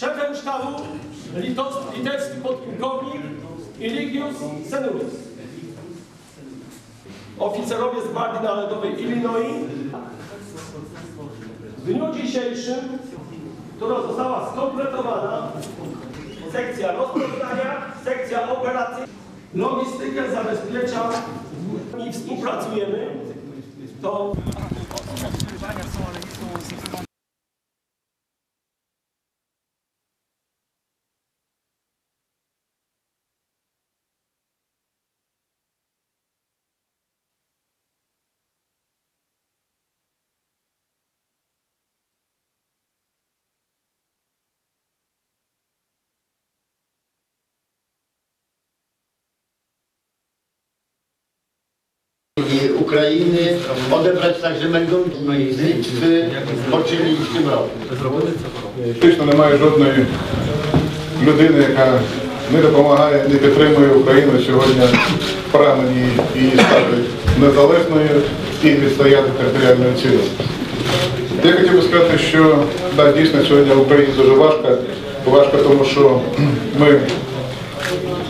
Szefem sztabu litewski podpułkownik Eligius Senurus. Oficerowie z Gwardii Narodowej Illinois. W dniu dzisiejszym, która została skompletowana, sekcja rozpoznania, sekcja operacji, logistykę zabezpiecza i współpracujemy. To i Ukrainy, odebrać także meldunkami z poczynili w tym roku. Фактично немає жодної людини, яка не допомагає, не підтримує Україну сьогодні в прагненні її стати незалежною і відстояти територіальною цілісності. Я хотів би сказати, що да, дійсно сьогодні в Україні дуже важко. Важко, тому що ми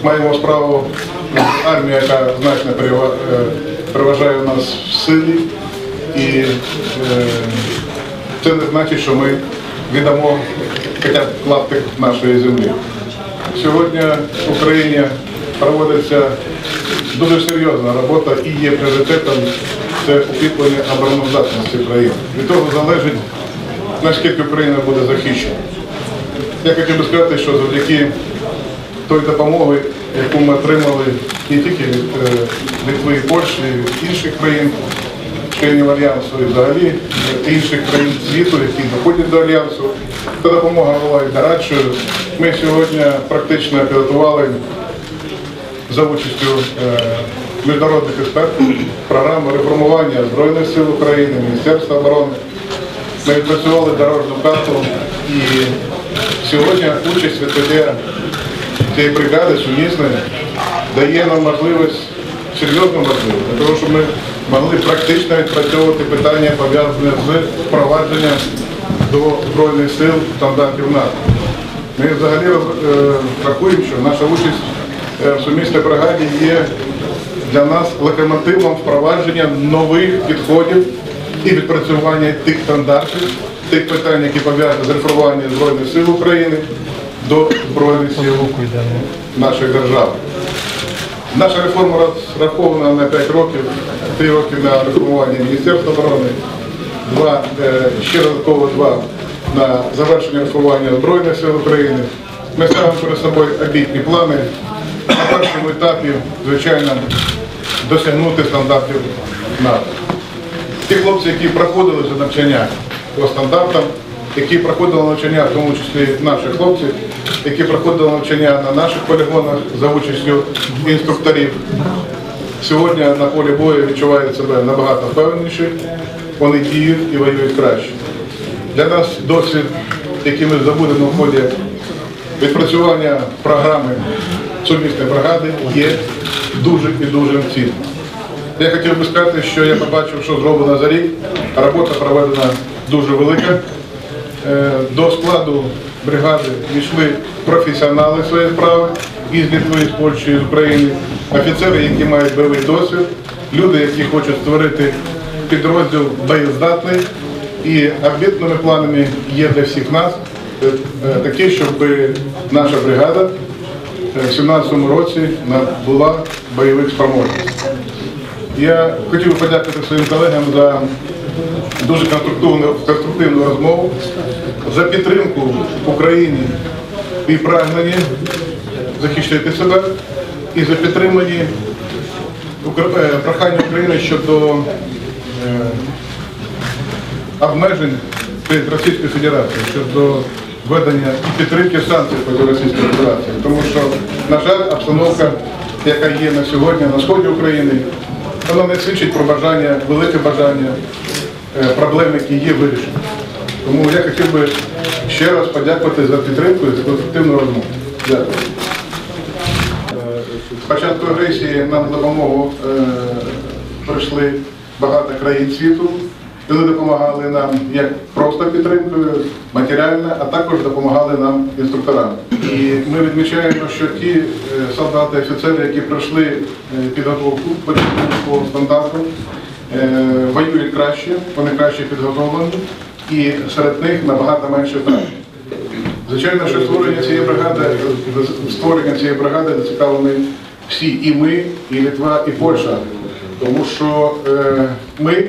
маємо справу з армією, яка значно перева- переважає нас в силі. І е, це не значить, що ми віддамо хоча б клаптик нашої землі. Сьогодні в Україні проводиться дуже серйозна робота і є пріоритетом це укріплення обороноздатності країни. Від того залежить, наскільки Україна буде захищена. Я хотів би сказати, що завдяки той допомоги, яку ми отримали не тільки від е, Литви і Польщі, від інших країн, членів Альянсу і взагалі інших країн світу, які доходять до Альянсу, та допомога була і дорадчою. Ми сьогодні практично підготували за участю е, міжнародних експертів програму реформування Збройних сил України, Міністерства оборони. Ми відпрацювали дорожню карту і сьогодні участь ВТД цієї бригади сумісної дає нам можливість, серйозну можливість, для того, щоб ми могли практично відпрацьовувати питання пов'язані з впровадженням до Збройних сил стандартів НАТО. Ми взагалі е, рахуємо, що наша участь е, в сумісній бригаді є для нас локомотивом впровадження нових підходів і відпрацювання тих стандартів, тих питань, які пов'язані з реформуванням Збройних сил України до Збройних сил нашої держави. Наша реформа розрахована на 5 років, 3 роки на реформування Міністерства оборони, два, е, ще додатково два на завершення реформування Збройних сил України. Ми ставимо перед собою обітні плани. На першому етапі, звичайно, досягнути стандартів НАТО. Ті хлопці, які проходили вже навчання по стандартам, які проходили навчання, в тому числі наші хлопці, які проходили навчання на наших полігонах за участю інструкторів, сьогодні на полі бою відчувають себе набагато впевненіші, вони діють і воюють краще. Для нас досвід, який ми здобудемо в ході відпрацювання програми сумісної бригади, є дуже і дуже цінним. Я хотів би сказати, що я побачив, що зроблено за рік. Робота проведена дуже велика. Е, До складу бригади війшли професіонали своєї справи із Літви, з Польщі, з України, офіцери, які мають бойовий досвід, люди, які хочуть створити підрозділ боєздатний. І амбітними планами є для всіх нас е, е, такі, щоб наша бригада в 2017 році була бойових спроможностей. Я хотів би подякувати своїм колегам за дуже конструктивну, конструктивну розмову, за підтримку Україні і прагненні захищати себе, і за підтримані е, прохання України щодо е, обмежень Російською Федерацією щодо введення і підтримки санкцій проти Російської Федерації. Тому що, на жаль, обстановка, яка є на сьогодні на сході України, вона не свідчить про бажання, велике бажання е, проблем, які є вирішені. Тому я хотів би ще раз подякувати за підтримку і за конструктивну розмову. Дякую. З початку агресії нам допомогу е, прийшли багато країн світу. Вони допомагали нам як просто підтримкою, матеріально, а також допомагали нам інструкторам. І ми відмічаємо, що ті е, солдати, офіцери, які пройшли е, підготовку по цьому стандарту, е, воюють краще, вони краще підготовлені, і серед них набагато менше втрат. Звичайно, що створення цієї бригади, створення цієї бригади зацікавлені всі, і ми, і Литва, і Польща. Тому що ми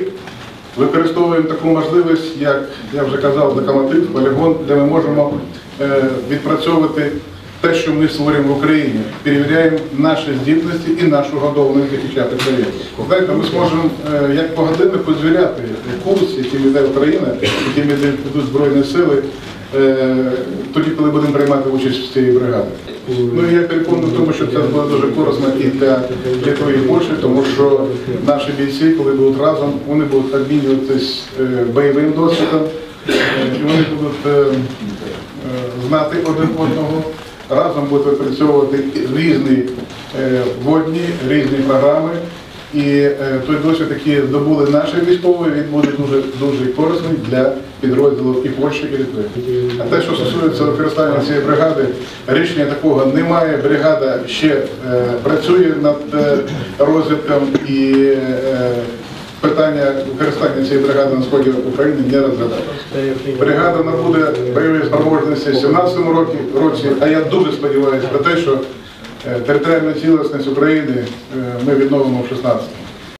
використовуємо таку можливість, як я вже казав, локомотив, полігон, де ми можемо е, відпрацьовувати те, що ми створюємо в Україні, перевіряємо наші здібності і нашу готовність захищати країну. Знаєте, ми зможемо е, як по годиннику звіряти курс, яким йде Україна, яким йдуть Збройні сили, е, тоді, коли будемо приймати участь в цій бригаді. Ну я переконаний в тому, що це буде дуже корисно і для Литви і Польщі, тому що наші бійці, коли будуть разом, вони будуть обмінюватись е, бойовим досвідом, е, і вони будуть е, знати один одного, разом будуть випрацьовувати різні водні, різні програми. І е, той досвід, який здобули наші військові, він буде дуже дуже корисний для підрозділу і Польщі, і Литви. А те, що стосується використання цієї бригади, рішення такого немає. Бригада ще е, працює над е, розвитком і е, питання використання цієї бригади на сході України не розглядає. Бригада набуде бойової спроможності в 2017 році, а я дуже сподіваюся на те, що територіальну цілісність України е, ми відновимо в 16